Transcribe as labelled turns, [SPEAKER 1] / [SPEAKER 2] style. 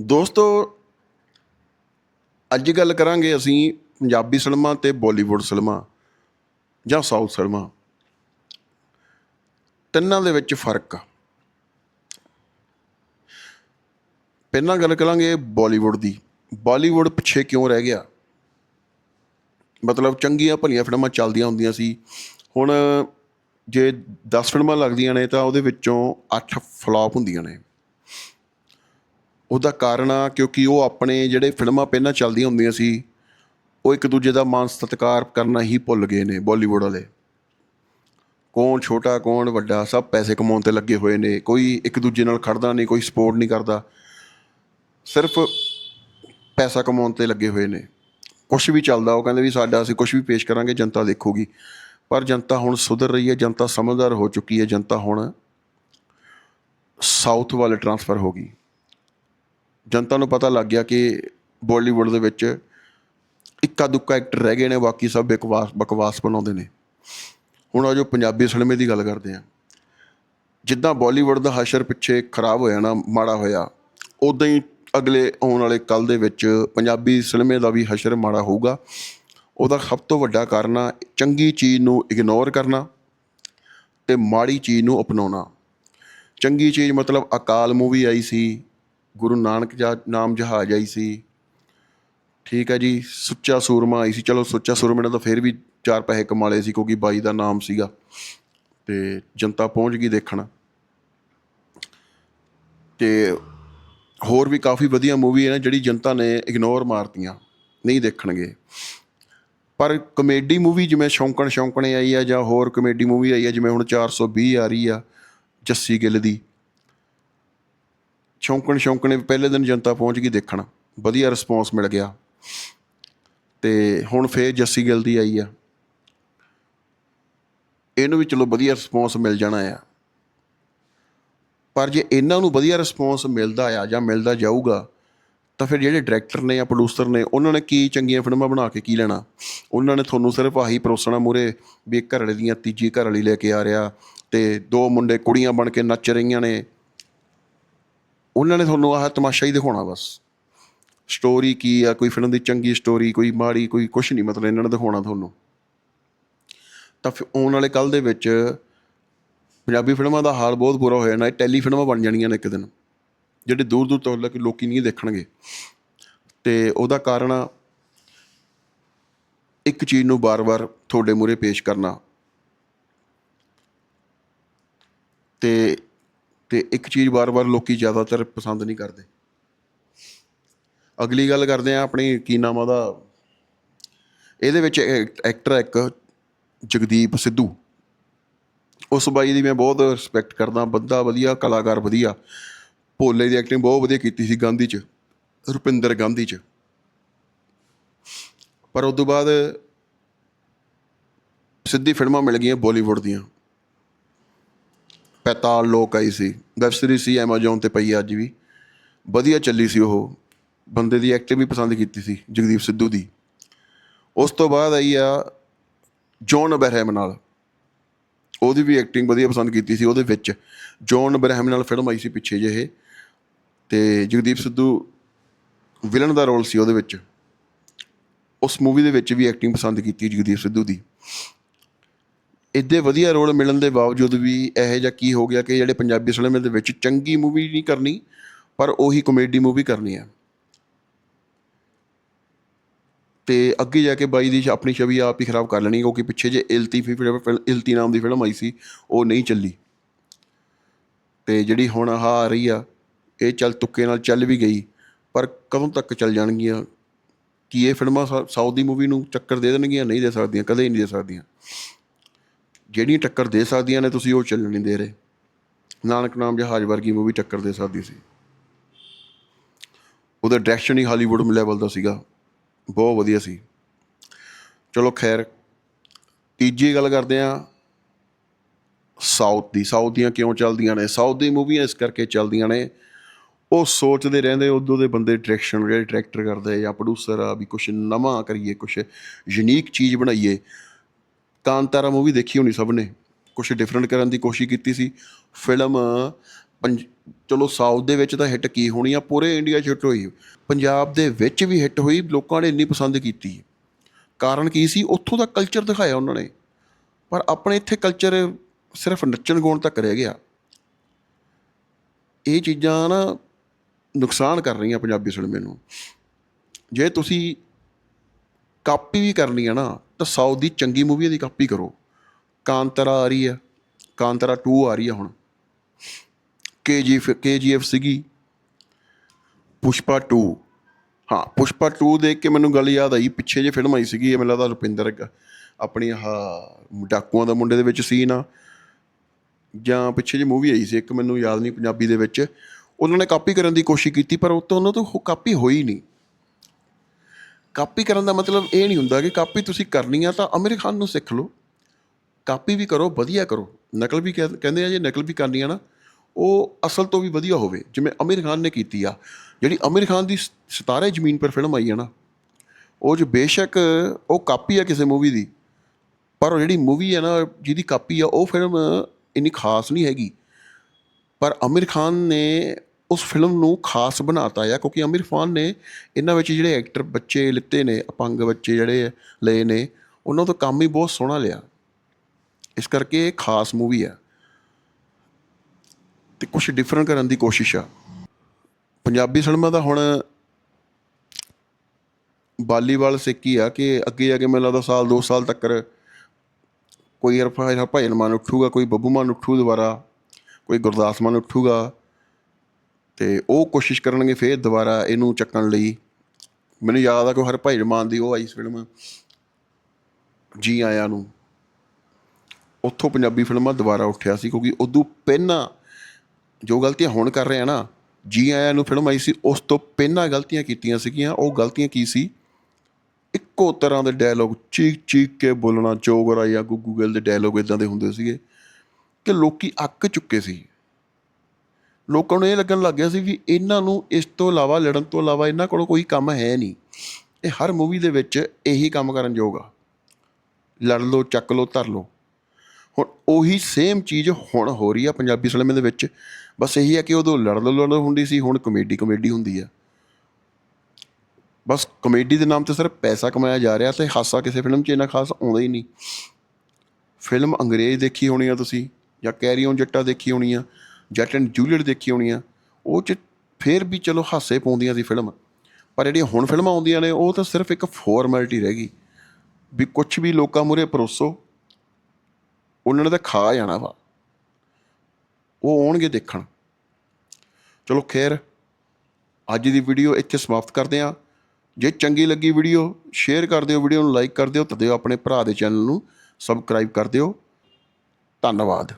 [SPEAKER 1] ਦੋਸਤੋ, ਅੱਜ ਗੱਲ ਕਰਾਂਗੇ ਅਸੀਂ ਪੰਜਾਬੀ ਫਿਲਮਾਂ ਤੇ ਬਾਲੀਵੁੱਡ ਫਿਲਮਾਂ ਜਾਂ ਸਾਊਥ ਫਿਲਮਾਂ ਤਿੰਨਾਂ ਦੇ ਵਿੱਚ ਫ਼ਰਕ ਪਹਿਲਾਂ ਗੱਲ ਕਰਾਂਗੇ ਬਾਲੀਵੁੱਡ ਦੀ। ਬਾਲੀਵੁੱਡ ਪਿੱਛੇ ਕਿਉਂ ਰਹਿ ਗਿਆ? ਮਤਲਬ ਚੰਗੀਆਂ ਭਲੀਆਂ ਫਿਲਮਾਂ ਚੱਲਦੀਆਂ ਹੁੰਦੀਆਂ ਸੀ। ਹੁਣ ਜੇ 10 ਫਿਲਮਾਂ ਲੱਗਦੀਆਂ ਨੇ ਤਾਂ ਉਹਦੇ ਵਿੱਚੋਂ 8 ਫਲਾਪ ਹੁੰਦੀਆਂ ਨੇ। ਉਹਦਾ ਕਾਰਨ ਆ, ਕਿਉਂਕਿ ਉਹ ਆਪਣੇ ਜਿਹੜੇ ਫਿਲਮਾਂ ਪਹਿਲਾਂ ਚੱਲਦੀਆਂ ਹੁੰਦੀਆਂ ਸੀ, ਉਹ ਇੱਕ ਦੂਜੇ ਦਾ ਮਾਨ ਸਤਿਕਾਰ ਕਰਨਾ ਹੀ ਭੁੱਲ ਗਏ ਨੇ ਬਾਲੀਵੁੱਡ ਵਾਲੇ। ਕੌਣ ਛੋਟਾ, ਕੌਣ ਵੱਡਾ, ਸਭ ਪੈਸੇ ਕਮਾਉਣ ਤੇ ਲੱਗੇ ਹੋਏ ਨੇ, ਕੋਈ ਇੱਕ ਦੂਜੇ ਨਾਲ ਖੜਦਾ ਨਹੀਂ, ਕੋਈ ਸਪੋਰਟ ਨਹੀਂ ਕਰਦਾ। ਸਿਰਫ ਪੈਸਾ ਕਮਾਉਣ ਤੇ ਲੱਗੇ ਹੋਏ ਨੇ। ਕੁਝ ਵੀ ਚੱਲਦਾ, ਉਹ ਕਹਿੰਦੇ ਵੀ ਸਾਡਾ, ਅਸੀਂ ਕੁਝ ਵੀ ਪੇਸ਼ ਕਰਾਂਗੇ, ਜਨਤਾ ਦੇਖੂਗੀ। ਪਰ ਜਨਤਾ ਹੁਣ ਸੁਧਰ ਰਹੀ ਹੈ, ਜਨਤਾ ਸਮਝਦਾਰ ਹੋ ਚੁੱਕੀ ਹੈ, ਜਨਤਾ ਹੁਣ ਸਾਊਥ ਵੱਲ ਟਰਾਂਸਫਰ ਹੋ ਗਈ। ਜਨਤਾ ਨੂੰ ਪਤਾ ਲੱਗ ਗਿਆ ਕਿ ਬਾਲੀਵੁੱਡ ਦੇ ਵਿੱਚ ਇੱਕਾ ਦੁੱਕਾ ਐਕਟਰ ਰਹਿ ਗਏ ਨੇ, ਬਾਕੀ ਸਭ ਬਕਵਾਸ ਬਕਵਾਸ ਬਣਾਉਂਦੇ ਨੇ। ਹੁਣ ਆ ਜੋ ਪੰਜਾਬੀ ਸਿਨੇਮੇ ਦੀ ਗੱਲ ਕਰਦੇ ਆ ਜਿੱਦਾਂ ਬਾਲੀਵੁੱਡ ਦਾ ਹਸ਼ਰ ਪਿੱਛੇ ਖਰਾਬ ਹੋਇਆ ਨਾ, ਮਾੜਾ ਹੋਇਆ ਉਦਾਂ ਹੀ ਅਗਲੇ ਆਉਣ ਵਾਲੇ ਕੱਲ ਦੇ ਵਿੱਚ ਪੰਜਾਬੀ ਸਿਨੇਮੇ ਦਾ ਵੀ ਹਸ਼ਰ ਮਾੜਾ ਹੋਊਗਾ। ਉਹਦਾ ਸਭ ਤੋਂ ਵੱਡਾ ਕਾਰਨ ਆ, ਚੰਗੀ ਚੀਜ਼ ਨੂੰ ਇਗਨੋਰ ਕਰਨਾ ਤੇ ਮਾੜੀ ਚੀਜ਼ ਨੂੰ ਅਪਣਾਉਣਾ। ਚੰਗੀ ਚੀਜ਼ ਮਤਲਬ ਅਕਾਲ ਮੂਵੀ ਆਈ ਸੀ ਗੁਰੂ ਨਾਨਕ ਜਾ ਨਾਮ ਜਹਾਜ਼ ਆਈ ਸੀ। ਠੀਕ ਹੈ ਜੀ, ਸੁੱਚਾ ਸੂਰਮਾ ਆਈ ਸੀ। ਚਲੋ ਸੁੱਚਾ ਸੂਰਮੇ ਨੇ ਤਾਂ ਫਿਰ ਵੀ ਚਾਰ ਪੈਸੇ ਕਮਾ ਲਏ ਸੀ ਕਿਉਂਕਿ ਬਾਈ ਦਾ ਨਾਮ ਸੀਗਾ। ਤੇ ਜਨਤਾ ਪਹੁੰਚ ਗਈ ਦੇਖਣ। ਤੇ ਹੋਰ ਵੀ ਕਾਫੀ ਵਧੀਆ ਮੂਵੀ ਹੈ ਨਾ ਜਿਹੜੀ ਜਨਤਾ ਨੇ ਇਗਨੋਰ ਮਾਰਤੀਆਂ, ਨਹੀਂ ਦੇਖਣਗੇ। ਪਰ ਕਮੇਡੀ ਮੂਵੀ ਜਿਵੇਂ ਸ਼ੌਂਕਣ ਸ਼ੌਂਕਣੇ ਆਈ ਆ ਜਾਂ ਹੋਰ ਕਮੇਡੀ ਮੂਵੀ ਆਈ ਆ ਜਿਵੇਂ ਹੁਣ 420 ਆ ਰਹੀ ਆ ਜੱਸੀ ਗਿੱਲ ਦੀ ਸ਼ੌਂਕਣ ਸ਼ੌਂਕਣੇ ਪਹਿਲੇ ਦਿਨ ਜਨਤਾ ਪਹੁੰਚ ਗਈ ਦੇਖਣ। ਵਧੀਆ ਰਿਸਪੌਂਸ ਮਿਲ ਗਿਆ। ਤੇ ਹੁਣ ਫੇਰ ਜੱਸੀ ਗਿੱਲ ਦੀ ਆਈ ਆ। ਇਹਨੂੰ ਵੀ ਚਲੋ ਵਧੀਆ ਰਿਸਪੌਂਸ ਮਿਲ ਜਾਣਾ ਆ। ਪਰ ਜੇ ਇਹਨਾਂ ਨੂੰ ਵਧੀਆ ਰਿਸਪੌਂਸ ਮਿਲਦਾ ਆ ਜਾਂ ਮਿਲਦਾ ਜਾਊਗਾ, ਤਾਂ ਫਿਰ ਜਿਹੜੇ ਡਾਇਰੈਕਟਰ ਨੇ ਜਾਂ ਪ੍ਰੋਡਿਊਸਰ ਨੇ, ਉਹਨਾਂ ਨੇ ਕੀ ਚੰਗੀਆਂ ਫਿਲਮਾਂ ਬਣਾ ਕੇ ਕੀ ਲੈਣਾ? ਉਹਨਾਂ ਨੇ ਤੁਹਾਨੂੰ ਸਿਰਫ ਆਹੀ ਪਰੋਸਣਾ ਮੂਰੇ ਵੀ ਇੱਕ ਘਰ ਵਾਲੇ ਦੀਆਂ ਤੀਜੀ ਘਰ ਵਾਲੀ ਲੈ ਕੇ ਆ ਰਿਹਾ ਤੇ ਦੋ ਮੁੰਡੇ ਕੁੜੀਆਂ ਬਣ ਕੇ ਨੱਚ ਰਹੀਆਂ ਨੇ। ਉਹਨਾਂ ਨੇ ਤੁਹਾਨੂੰ ਆਹ ਤਮਾਸ਼ਾ ਹੀ ਦਿਖਾਉਣਾ ਬਸ। ਸਟੋਰੀ ਕੀ ਆ, ਕੋਈ ਫਿਲਮ ਦੀ ਚੰਗੀ ਸਟੋਰੀ ਕੋਈ ਮਾੜੀ, ਕੋਈ ਕੁਝ ਨਹੀਂ, ਮਤਲਬ ਇਹਨਾਂ ਨੇ ਦਿਖਾਉਣਾ ਤੁਹਾਨੂੰ। ਤਾਂ ਫਿਰ ਆਉਣ ਵਾਲੇ ਕੱਲ ਦੇ ਵਿੱਚ ਪੰਜਾਬੀ ਫਿਲਮਾਂ ਦਾ ਹਾਲ ਬਹੁਤ ਬੁਰਾ ਹੋ ਜਾਣਾ ਇਹ ਟੈਲੀ ਫਿਲਮਾਂ ਬਣ ਜਾਣੀਆਂ ਨੇ ਇੱਕ ਦਿਨ, ਜਿਹੜੇ ਦੂਰ ਦੂਰ ਤੋਂ ਲੋਕੀ ਲੋਕੀ ਨਹੀਂ ਦੇਖਣਗੇ। ਤੇ ਉਹਦਾ ਕਾਰਨ ਆ, ਇੱਕ ਚੀਜ਼ ਨੂੰ ਬਾਰ-ਬਾਰ ਤੁਹਾਡੇ ਮੂਹਰੇ ਪੇਸ਼ ਕਰਨਾ। ਤੇ ਤੇ ਇੱਕ ਚੀਜ਼ ਬਾਰ-ਬਾਰ ਲੋਕੀ ਜ਼ਿਆਦਾਤਰ ਪਸੰਦ ਨਹੀਂ ਕਰਦੇ। ਅਗਲੀ ਗੱਲ ਕਰਦੇ ਆ ਆਪਣੀ ਕੀ ਨਾਮ ਉਹਦਾ। ਇਹਦੇ ਵਿੱਚ ਐਕਟਰ ਹੈ ਇੱਕ, ਜਗਦੀਪ ਸਿੱਧੂ। ਉਸ ਬਾਈ ਦੀ ਮੈਂ ਬਹੁਤ ਰਿਸਪੈਕਟ ਕਰਦਾ, ਬੰਦਾ ਵਧੀਆ, ਕਲਾਕਾਰ ਵਧੀਆ। ਭੋਲੇ ਦੀ ਐਕਟਿੰਗ ਬਹੁਤ ਵਧੀਆ ਕੀਤੀ ਸੀ ਗਾਂਧੀ 'ਚ, ਰੁਪਿੰਦਰ ਗਾਂਧੀ 'ਚ। ਪਰ ਉਸ ਤੋਂ ਬਾਅਦ ਸਿੱਧੀ ਫਿਲਮਾਂ ਮਿਲ ਗਈਆਂ ਬਾਲੀਵੁੱਡ ਦੀਆਂ। ਪੈਤਾਲ ਲੋਕ ਆਈ ਸੀ। ਵੈਬ ਸੀਰੀਜ਼ ਸੀ, Amazon ਤੇ ਪਈ ਆ ਅੱਜ ਵੀ। ਵਧੀਆ ਚੱਲੀ ਸੀ ਉਹ। ਬੰਦੇ ਦੀ ਐਕਟਿੰਗ ਵੀ ਪਸੰਦ ਕੀਤੀ ਸੀ, ਜਗਦੀਪ ਸਿੱਧੂ ਦੀ। ਉਸ ਤੋਂ ਬਾਅਦ ਆਈ ਆ ਜੌਨ ਅਬਰਾਹਮ ਨਾਲ। ਉਹਦੀ ਵੀ ਐਕਟਿੰਗ ਵਧੀਆ ਪਸੰਦ ਕੀਤੀ ਸੀ ਉਹਦੇ ਵਿੱਚ। ਜੌਨ ਅਬਰਾਹਮ ਨਾਲ ਫਿਲਮ ਆਈ ਸੀ ਪਿੱਛੇ ਜਿਹੇ। ਤੇ ਜਗਦੀਪ ਸਿੱਧੂ ਵਿਲਨ ਦਾ ਰੋਲ ਸੀ ਉਹਦੇ ਵਿੱਚ। ਉਸ ਮੂਵੀ ਦੇ ਵਿੱਚ ਵੀ ਐਕਟਿੰਗ ਪਸੰਦ ਕੀਤੀ ਜਗਦੀਪ ਸਿੱਧੂ ਦੀ। ਇੱਦੇ ਵਧੀਆ ਰੋਲ ਮਿਲਣ ਦੇ ਬਾਵਜੂਦ ਵੀ ਇਹੋ ਜਿਹਾ ਕੀ ਹੋ ਗਿਆ ਕਿ ਜਿਹੜੇ ਪੰਜਾਬੀ ਸਿਨੇਮੇ ਦੇ ਵਿੱਚ ਚੰਗੀ ਮੂਵੀ ਨਹੀਂ ਕਰਨੀ, ਪਰ ਉਹੀ ਕਮੇਡੀ ਮੂਵੀ ਕਰਨੀ ਹੈ ਤੇ ਅੱਗੇ ਜਾ ਕੇ ਬਾਈ ਦੀ ਆਪਣੀ ਛਵੀ ਆਪ ਹੀ ਖਰਾਬ ਕਰ ਲੈਣੀ, ਕਿਉਂਕਿ ਪਿੱਛੇ ਜੇ ਇਲਤੀ ਫਿਲਮ ਇਲਤੀ ਨਾਮ ਦੀ ਫਿਲਮ ਆਈ ਸੀ, ਉਹ ਨਹੀਂ ਚੱਲੀ। ਤੇ ਜਿਹੜੀ ਹੁਣ ਆਹ ਆ ਰਹੀ ਆ, ਇਹ ਚੱਲ ਤੁੱਕੇ ਨਾਲ ਚੱਲ ਵੀ ਗਈ, ਪਰ ਕਦੋਂ ਤੱਕ ਚੱਲ ਜਾਣਗੀਆਂ? ਕੀ ਇਹ ਫਿਲਮਾਂ ਸਾਊਥ ਦੀ ਮੂਵੀ ਨੂੰ ਚੱਕਰ ਦੇ ਦੇਣਗੀਆਂ? ਨਹੀਂ ਦੇ ਸਕਦੀਆਂ, ਕਦੇ ਨਹੀਂ ਦੇ ਸਕਦੀਆਂ। ਜਿਹੜੀਆਂ ਟੱਕਰ ਦੇ ਸਕਦੀਆਂ ਨੇ, ਤੁਸੀਂ ਉਹ ਚੱਲਣ ਨਹੀਂ ਦੇ ਰਹੇ। ਨਾਨਕ ਨਾਮ ਜਹਾਜ਼ ਵਰਗੀ ਮੂਵੀ ਟੱਕਰ ਦੇ ਸਕਦੀ ਸੀ। ਉਹਦਾ ਡਾਇਰੈਕਸ਼ਨ ਹੀ ਹਾਲੀਵੁੱਡ ਲੈਵਲ ਦਾ ਸੀਗਾ। ਬਹੁਤ ਵਧੀਆ ਸੀ। ਚਲੋ ਖੈਰ, ਤੀਜੀ ਗੱਲ ਕਰਦੇ ਆ ਸਾਊਥ ਦੀ ਸਾਊਥ ਦੀਆਂ ਕਿਉਂ ਚੱਲਦੀਆਂ ਨੇ? ਸਾਊਥ ਦੀ ਮੂਵੀਆਂ ਇਸ ਕਰਕੇ ਚੱਲਦੀਆਂ ਨੇ, ਉਹ ਸੋਚਦੇ ਰਹਿੰਦੇ ਉਦੋਂ ਦੇ ਬੰਦੇ ਡਾਇਰੈਕਸ਼ਨ ਜਿਹੜੇ ਡਾਇਰੈਕਟਰ ਕਰਦੇ ਜਾਂ ਪ੍ਰੋਡਿਊਸਰ ਆ, ਵੀ ਕੁਝ ਨਵਾਂ ਕਰੀਏ ਕੁਝ ਯੂਨੀਕ ਚੀਜ਼ ਬਣਾਈਏ। ਕਾਂਤਾਰਾ ਮੂਵੀ ਦੇਖੀ ਹੋਣੀ ਸਭ ਨੇ। ਕੁਝ ਡਿਫਰੈਂਟ ਕਰਨ ਦੀ ਕੋਸ਼ਿਸ਼ ਕੀਤੀ ਸੀ। ਫਿਲਮ ਪੰਜ, ਚਲੋ ਸਾਊਥ ਦੇ ਵਿੱਚ ਤਾਂ ਹਿੱਟ ਕੀ ਹੋਣੀ ਆ, ਪੂਰੇ ਇੰਡੀਆ 'ਚ ਹਿੱਟ ਹੋਈ। ਪੰਜਾਬ ਦੇ ਵਿੱਚ ਵੀ ਹਿੱਟ ਹੋਈ, ਲੋਕਾਂ ਨੇ ਇੰਨੀ ਪਸੰਦ ਕੀਤੀ। ਕਾਰਨ ਕੀ ਸੀ? ਉੱਥੋਂ ਦਾ ਕਲਚਰ ਦਿਖਾਇਆ ਉਹਨਾਂ ਨੇ। ਪਰ ਆਪਣੇ ਇੱਥੇ ਕਲਚਰ ਸਿਰਫ ਨੱਚਣ ਗਾਉਣ ਤੱਕ ਰਹਿ ਗਿਆ। ਇਹ ਚੀਜ਼ਾਂ ਨਾ ਨੁਕਸਾਨ ਕਰ ਰਹੀਆਂ ਪੰਜਾਬੀ ਸਿਨੇਮੇ ਨੂੰ। ਜੇ ਤੁਸੀਂ ਕਾਪੀ ਵੀ ਕਰਨੀ ਹੈ ਨਾ ਤਾਂ ਸਾਊਥ ਦੀ ਚੰਗੀ ਮੂਵੀ ਦੀ ਕਾਪੀ ਕਰੋ। ਕਾਂਤਰਾ ਆ ਰਹੀ ਆ ਕਾਂਤਰਾ 2 ਆ ਰਹੀ ਆ ਹੁਣ। ਕੇਜੀਐਫ ਕੇਜੀਐਫ ਸੀਗੀ। ਪੁਸ਼ਪਾ 2 ਹਾਂ, ਪੁਸ਼ਪਾ 2 ਦੇਖ ਕੇ ਮੈਨੂੰ ਗੱਲ ਯਾਦ ਆਈ। ਪਿੱਛੇ ਜੇ ਫਿਲਮ ਆਈ ਸੀਗੀ, ਇਹ ਮੈਨੂੰ ਲੱਗਦਾ ਰੁਪਿੰਦਰ ਆਪਣੀ ਆਹ ਡਾਕੂਆਂ ਦਾ ਮੁੰਡੇ ਦੇ ਵਿੱਚ ਸੀ ਨਾ ਜਾਂ ਪਿੱਛੇ ਜੇ ਮੂਵੀ ਆਈ ਸੀ, ਇੱਕ ਮੈਨੂੰ ਯਾਦ ਨਹੀਂ ਪੰਜਾਬੀ ਦੇ ਵਿੱਚ। ਉਹਨਾਂ ਨੇ ਕਾਪੀ ਕਰਨ ਦੀ ਕੋਸ਼ਿਸ਼ ਕੀਤੀ, ਪਰ ਉਹ ਤੋਂ ਉਹਨਾਂ ਤੋਂ ਕਾਪੀ ਹੋਈ ਨਹੀਂ। ਕਾਪੀ ਕਰਨ ਦਾ ਮਤਲਬ ਇਹ ਨਹੀਂ ਹੁੰਦਾ ਕਿ ਕਾਪੀ ਤੁਸੀਂ ਕਰਨੀ ਆ ਤਾਂ ਅਮੀਰ ਖਾਨ ਨੂੰ ਸਿੱਖ ਲਓ। ਕਾਪੀ ਵੀ ਕਰੋ, ਵਧੀਆ ਕਰੋ। ਨਕਲ ਵੀ ਕਹਿ- ਕਹਿੰਦੇ ਆ ਜੇ ਨਕਲ ਵੀ ਕਰਨੀ ਆ ਨਾ, ਉਹ ਅਸਲ ਤੋਂ ਵੀ ਵਧੀਆ ਹੋਵੇ, ਜਿਵੇਂ ਅਮੀਰ ਖਾਨ ਨੇ ਕੀਤੀ ਆ। ਜਿਹੜੀ ਅਮੀਰ ਖਾਨ ਦੀ ਸਿਤਾਰੇ ਜ਼ਮੀਨ ਪਰ ਫਿਲਮ ਆਈ ਆ ਨਾ, ਉਹ 'ਚ ਬੇਸ਼ੱਕ ਉਹ ਕਾਪੀ ਆ ਕਿਸੇ ਮੂਵੀ ਦੀ, ਪਰ ਉਹ ਜਿਹੜੀ ਮੂਵੀ ਆ ਨਾ, ਜਿਹਦੀ ਕਾਪੀ ਆ, ਉਹ ਫਿਲਮ ਇੰਨੀ ਖਾਸ ਨਹੀਂ ਹੈਗੀ। ਪਰ ਅਮੀਰ ਖਾਨ ਨੇ ਉਸ ਫਿਲਮ ਨੂੰ ਖਾਸ ਬਣਾਤਾ ਆ, ਕਿਉਂਕਿ ਅਮੀਰ ਖਾਨ ਨੇ ਇਹਨਾਂ ਵਿੱਚ ਜਿਹੜੇ ਐਕਟਰ ਬੱਚੇ ਲਿੱਤੇ ਨੇ, ਅਪੰਗ ਬੱਚੇ ਜਿਹੜੇ ਲਏ ਨੇ, ਉਹਨਾਂ ਤੋਂ ਕੰਮ ਹੀ ਬਹੁਤ ਸੋਹਣਾ ਲਿਆ। ਇਸ ਕਰਕੇ ਇਹ ਖਾਸ ਮੂਵੀ ਆ। ਤੇ ਕੁਝ ਡਿਫਰੈਂਟ ਕਰਨ ਦੀ ਕੋਸ਼ਿਸ਼ ਆ। ਪੰਜਾਬੀ ਸਿਨੇਮਾ ਦਾ ਹੁਣ ਬਾਲੀਵਾਲ ਸਿੱਕੀ ਆ ਕਿ ਅੱਗੇ ਜਾ ਕੇ ਮੈਨੂੰ ਲੱਗਦਾ ਸਾਲ 2 ਸਾਲ ਤੱਕ ਕੋਈ ਹਰਫਾ ਭਜਨ ਮਾਨ ਉੱਠੂਗਾ, ਕੋਈ ਬੱਬੂ ਮਾਨ ਉੱਠੂ ਦੁਬਾਰਾ, ਕੋਈ ਗੁਰਦਾਸ ਮਾਨ ਉੱਠੂਗਾ। ਤੇ ਉਹ ਕੋਸ਼ਿਸ਼ ਕਰਨਗੇ ਫੇਰ ਦੁਬਾਰਾ ਇਹਨੂੰ ਚੱਕਣ ਲਈ। ਮੈਨੂੰ ਯਾਦ ਆ ਕਿ ਹਰ ਹਰਭਜਨ ਮਾਨ ਦੀ ਉਹ ਆਈ ਫਿਲਮ ਜੀ ਆਇਆਂ ਨੂੰ। ਉੱਥੋਂ ਪੰਜਾਬੀ ਫਿਲਮਾਂ ਦੁਬਾਰਾ ਉੱਠਿਆ ਸੀ ਕਿਉਂਕਿ ਉਦੋਂ ਪਹਿਲਾਂ ਜੋ ਗਲਤੀਆਂ ਹੁਣ ਕਰ ਰਹੇ ਆ ਨਾ, ਜੀ ਆਇਆਂ ਨੂੰ ਫਿਲਮ ਆਈ ਸੀ, ਉਸ ਤੋਂ ਪਹਿਲਾਂ ਗਲਤੀਆਂ ਕੀਤੀਆਂ ਸੀਗੀਆਂ। ਉਹ ਗਲਤੀਆਂ ਕੀ ਸੀ? ਇੱਕੋ ਤਰ੍ਹਾਂ ਦੇ ਡਾਇਲੋਗ ਚੀਕ ਚੀਕ ਕੇ ਬੋਲਣਾ ਚੋਗਰਾ ਜਾਂ ਗੁੱਗੂ ਗਿੱਲ ਦੇ ਡਾਇਲੋਗ ਇਦਾਂ ਦੇ ਹੁੰਦੇ ਸੀਗੇ ਕਿ ਲੋਕੀ ਅੱਕ ਚੁੱਕੇ ਸੀ। ਲੋਕਾਂ ਨੂੰ ਇਹ ਲੱਗਣ ਲੱਗ ਗਿਆ ਸੀ ਵੀ ਇਹਨਾਂ ਨੂੰ ਇਸ ਤੋਂ ਇਲਾਵਾ, ਲੜਨ ਤੋਂ ਇਲਾਵਾ ਇਹਨਾਂ ਕੋਲ ਕੋਈ ਕੰਮ ਹੈ ਨਹੀਂ। ਇਹ ਹਰ ਮੂਵੀ ਦੇ ਵਿੱਚ ਇਹੀ ਕੰਮ ਕਰਨ ਯੋਗ ਆ। ਲੜ ਲਓ, ਚੱਕ ਲਓ, ਧਰ ਲਓ। ਹੁਣ ਉਹੀ ਸੇਮ ਚੀਜ਼ ਹੁਣ ਹੋ ਰਹੀ ਆ ਪੰਜਾਬੀ ਸਿਨੇਮੇ ਦੇ ਵਿੱਚ। ਬਸ ਇਹੀ ਹੈ ਕਿ ਉਦੋਂ ਲੜ ਲੜ ਲੜ ਹੁੰਦੀ ਸੀ, ਹੁਣ ਕਮੇਡੀ ਕਮੇਡੀ ਹੁੰਦੀ ਆ। ਬਸ ਕਮੇਡੀ ਦੇ ਨਾਮ ਤੇ ਸਿਰਫ ਪੈਸਾ ਕਮਾਇਆ ਜਾ ਰਿਹਾ ਤੇ ਹਾਸਾ ਕਿਸੇ ਫਿਲਮ 'ਚ ਇੰਨਾ ਖਾਸ ਆਉਂਦਾ ਹੀ ਨਹੀਂ। ਫਿਲਮ ਅੰਗਰੇਜ਼ ਦੇਖੀ ਹੋਣੀ ਆ ਤੁਸੀਂ ਜਾਂ ਕੈਰੀ ਔਨ ਜੱਟਾ ਦੇਖੀ ਹੋਣੀ ਆ। ਜੱਟ ਐਂਡ ਜੂਲੀਅਟ ਦੇਖੀ ਹੋਣੀ ਆ, ਉਹ 'ਚ ਫੇਰ ਵੀ ਚਲੋ ਹਾਸੇ ਪਾਉਂਦੀਆਂ ਸੀ ਫਿਲਮ। ਪਰ ਜਿਹੜੀਆਂ ਹੁਣ ਫਿਲਮਾਂ ਆਉਂਦੀਆਂ ਨੇ, ਉਹ ਤਾਂ ਸਿਰਫ ਇੱਕ ਫਾਰਮੈਲਿਟੀ ਰਹਿ ਗਈ। ਵੀ ਕੁਝ ਵੀ ਲੋਕਾਂ ਮੂਹਰੇ ਪਰੋਸੋ ਉਹਨਾਂ ਨੇ ਤਾਂ ਖਾ ਜਾਣਾ ਵਾ। ਉਹ ਆਉਣਗੇ ਦੇਖਣ। ਚਲੋ ਖੈਰ, ਅੱਜ ਦੀ ਵੀਡੀਓ ਇੱਥੇ ਸਮਾਪਤ ਕਰਦੇ ਹਾਂ। ਜੇ ਚੰਗੀ ਲੱਗੀ ਵੀਡੀਓ ਸ਼ੇਅਰ ਕਰ ਦਿਓ ਵੀਡੀਓ ਨੂੰ ਲਾਈਕ ਕਰ ਦਿਓ ਤੇ ਦਿਓ ਆਪਣੇ ਭਰਾ ਦੇ ਚੈਨਲ ਨੂੰ ਸਬਸਕ੍ਰਾਈਬ ਕਰ ਦਿਓ। ਧੰਨਵਾਦ।